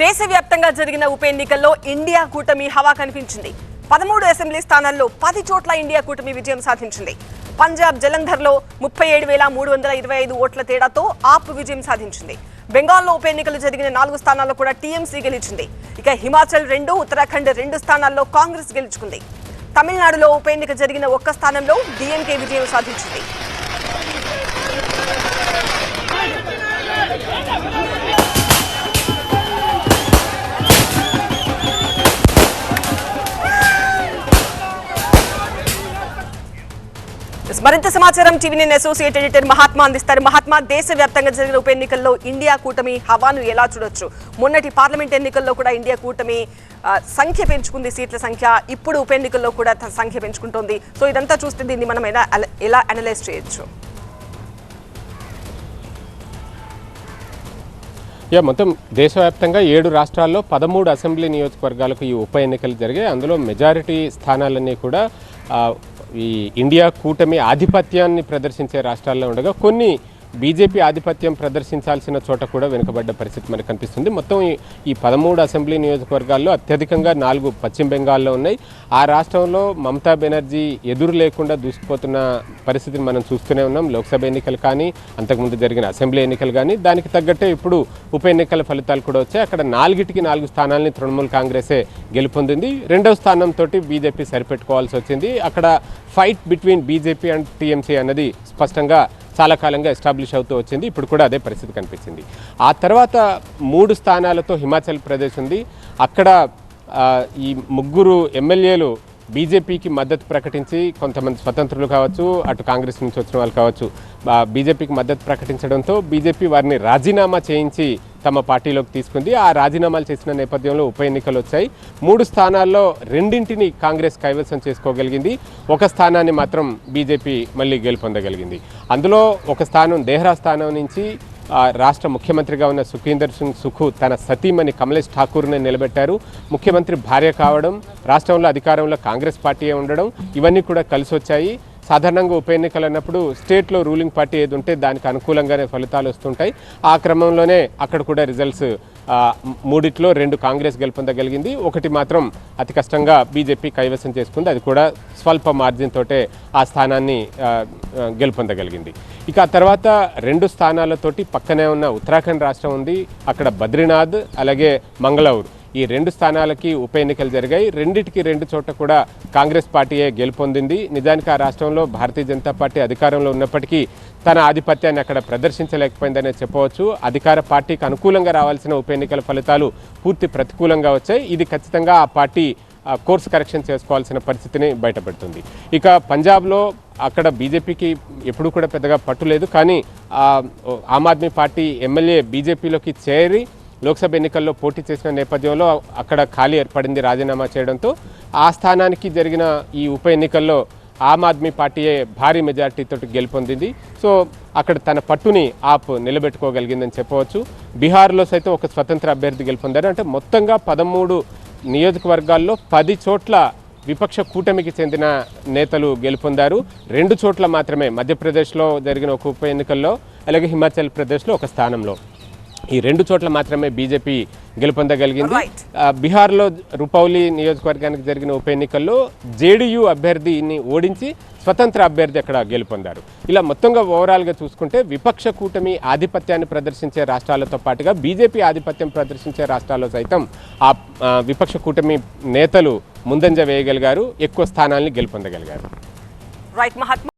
దేశవ్యాప్తంగా జరిగిన ఉప ఎన్నికల్లో ఇండియా కూటమి హవా కనిపించింది. పదమూడు అసెంబ్లీ స్థానాల్లో పది చోట్ల ఇండియా కూటమి విజయం సాధించింది. పంజాబ్ జలంధర్లో ముప్పై ఏడు వేల మూడు వందల ఇరవై ఐదు ఓట్ల తేడాతో ఆప్ విజయం సాధించింది. బెంగాల్లో ఉప ఎన్నికలు జరిగిన నాలుగు స్థానాల్లో కూడా టీఎంసీ గెలిచింది. ఇక హిమాచల్ రెండు ఉత్తరాఖండ్ రెండు స్థానాల్లో కాంగ్రెస్ గెలుచుకుంది. తమిళనాడులో ఉప ఎన్నిక జరిగిన ఒక్క స్థానంలో డిఎంకే విజయం సాధించింది. మరింత సమాచారం టీవీ అసోసియేట్ ఎడిటర్ మహాత్మా అందిస్తారు. మహాత్మా దేశవ్యాప్తంగా జరిగిన ఉప ఎన్నికల్లో ఇండియా కూటమి హవాను ఎలా చూడొచ్చు? మొన్నటి పార్లమెంట్ ఎన్నికల్లో కూడా ఇండియా కూటమి సంఖ్య పెంచుకుంది సీట్ల సంఖ్య. ఇప్పుడు ఉప ఎన్నికల్లో కూడా సంఖ్య పెంచుకుంటుంది. సో ఇదంతా చూస్తే దీన్ని మనం ఎలా ఎలా అనలైజ్ చేయొచ్చు? యా మొత్తం దేశవ్యాప్తంగా ఏడు రాష్ట్రాల్లో పదమూడు అసెంబ్లీ నియోజకవర్గాలకు ఈ ఉప ఎన్నికలు జరిగాయి. అందులో మెజారిటీ స్థానాలన్నీ కూడా ఈ ఇండియా కూటమి ఆధిపత్యాన్ని ప్రదర్శించే రాష్ట్రాల్లో ఉండగా కొన్ని బీజేపీ ఆధిపత్యం ప్రదర్శించాల్సిన చోట కూడా వెనుకబడ్డ పరిస్థితి మనకు కనిపిస్తుంది. మొత్తం ఈ- పదమూడు అసెంబ్లీ నియోజకవర్గాల్లో అత్యధికంగా నాలుగు పశ్చిమ బెంగాల్లో ఉన్నాయి. ఆ రాష్ట్రంలో మమతా బెనర్జీ ఎదురు లేకుండా దూసుకుపోతున్న పరిస్థితిని మనం చూస్తూనే ఉన్నాం. లోక్సభ ఎన్నికలు కానీ అంతకుముందు జరిగిన అసెంబ్లీ ఎన్నికలు కానీ దానికి తగ్గట్టే ఇప్పుడు ఉప ఎన్నికల ఫలితాలు కూడా వచ్చాయి. అక్కడ నాలుగిటికి నాలుగు స్థానాలని తృణమూల్ కాంగ్రెసే గెలుపొందింది. రెండవ స్థానంతో బీజేపీ సరిపెట్టుకోవాల్సి వచ్చింది. అక్కడ fight between BJP and TMC అన్నది స్పష్టంగా చాలా కాలంగా ఎస్టాబ్లిష్ అవుతూ వచ్చింది. ఇప్పుడు కూడా అదే పరిస్థితి కనిపించింది ఆ తర్వాత మూడు స్థానాలతో హిమాచల్ ప్రదేశ్ ఉంది. అక్కడ ఈ ముగ్గురు ఎమ్మెల్యేలు బీజేపీకి మద్దతు ప్రకటించి కొంతమంది స్వతంత్రులు కావచ్చు అటు కాంగ్రెస్ నుంచి వచ్చిన వాళ్ళు కావచ్చు బీజేపీకి మద్దతు ప్రకటించడంతో బీజేపీ వారిని రాజీనామా చేయించి తమ పార్టీలోకి తీసుకుంది. ఆ రాజీనామాలు చేసిన నేపథ్యంలో ఉప ఎన్నికలు వచ్చాయి. మూడు స్థానాల్లో రెండింటిని కాంగ్రెస్ కైవసం చేసుకోగలిగింది. ఒక స్థానాన్ని మాత్రం బీజేపీ మళ్ళీ గెలుపొందగలిగింది. అందులో ఒక స్థానం దేహ్రా స్థానం నుంచి రాష్ట్ర ముఖ్యమంత్రిగా ఉన్న సుఖీందర్ సింగ్ సుఖు తన సతీమణి కమలేష్ ఠాకూర్ని నిలబెట్టారు. ముఖ్యమంత్రి భార్య కావడం రాష్ట్రంలో అధికారంలో కాంగ్రెస్ పార్టీయే ఉండడం ఇవన్నీ కూడా కలిసి వచ్చాయి సాధారణంగా ఉప ఎన్నికలు అన్నప్పుడు స్టేట్లో రూలింగ్ పార్టీ ఏది ఉంటే దానికి అనుకూలంగానే ఫలితాలు వస్తుంటాయి. ఆ క్రమంలోనే అక్కడ కూడా రిజల్ట్స్ మూడిట్లో రెండు కాంగ్రెస్ గెలుపొందగలిగింది ఒకటి మాత్రం అతి కష్టంగా బీజేపీ కైవసం చేసుకుంది. అది కూడా స్వల్ప మార్జిన్ తోటే ఆ స్థానాన్ని గెలుపొందగలిగింది ఇక ఆ తర్వాత రెండు స్థానాలతోటి పక్కనే ఉన్న ఉత్తరాఖండ్ రాష్ట్రం ఉంది. అక్కడ బద్రీనాథ్ అలాగే మంగళూరు. ఈ రెండు స్థానాలకి ఉప ఎన్నికలు జరిగాయి. రెండిటికి రెండు చోట్ల కూడా కాంగ్రెస్ పార్టీయే గెలుపొందింది. నిజానికి ఆ రాష్ట్రంలో భారతీయ జనతా పార్టీ అధికారంలో ఉన్నప్పటికీ తన ఆధిపత్యాన్ని అక్కడ ప్రదర్శించలేకపోయిందనే చెప్పవచ్చు. అధికార పార్టీకి అనుకూలంగా రావాల్సిన ఉప ఎన్నికల ఫలితాలు పూర్తి ప్రతికూలంగా వచ్చాయి. ఇది ఖచ్చితంగా ఆ పార్టీ కోర్స్ కరెక్షన్ చేసుకోవాల్సిన పరిస్థితిని బయటపెడుతుంది. ఇక పంజాబ్లో అక్కడ బీజేపీకి ఎప్పుడూ కూడా పెద్దగా పట్టు లేదు. కానీ ఆమ్ ఆద్మీ పార్టీ ఎమ్మెల్యే బీజేపీలోకి చేరి లోక్సభ ఎన్నికల్లో పోటీ చేసిన నేపథ్యంలో అక్కడ ఖాళీ ఏర్పడింది రాజీనామా చేయడంతో ఆ స్థానానికి జరిగిన ఈ ఉప ఎన్నికల్లో ఆమ్ ఆద్మీ పార్టీయే భారీ మెజార్టీతో గెలుపొందింది. సో అక్కడ తన పట్టుని ఆప్ నిలబెట్టుకోగలిగిందని చెప్పవచ్చు. బీహార్లో సైతం ఒక స్వతంత్ర అభ్యర్థి గెలుపొందారు. అంటే మొత్తంగా పదమూడు నియోజకవర్గాల్లో పది చోట్ల విపక్ష కూటమికి చెందిన నేతలు గెలుపొందారు. రెండు చోట్ల మాత్రమే మధ్యప్రదేశ్లో జరిగిన ఒక ఉప ఎన్నికల్లో అలాగే హిమాచల్ ప్రదేశ్లో ఒక స్థానంలో. ఈ రెండు చోట్ల మాత్రమే బీజేపీ గెలుపొందగలిగింది. బీహార్లో రుపౌలి నియోజకవర్గానికి జరిగిన ఉప ఎన్నికల్లో జేడీయూ అభ్యర్థిని ఓడించి స్వతంత్ర అభ్యర్థి అక్కడ గెలుపొందారు. ఇలా మొత్తంగా ఓవరాల్గా చూసుకుంటే విపక్ష కూటమి ఆధిపత్యాన్ని ప్రదర్శించే రాష్ట్రాలతో పాటుగా బీజేపీ ఆధిపత్యం ప్రదర్శించే రాష్ట్రాల్లో సైతం ఆ ఆ, విపక్ష కూటమి నేతలు ముందంజ వేయగలిగారు ఎక్కువ స్థానాల్ని గెలుపొందగలిగారు. రైట్ మహాత్మా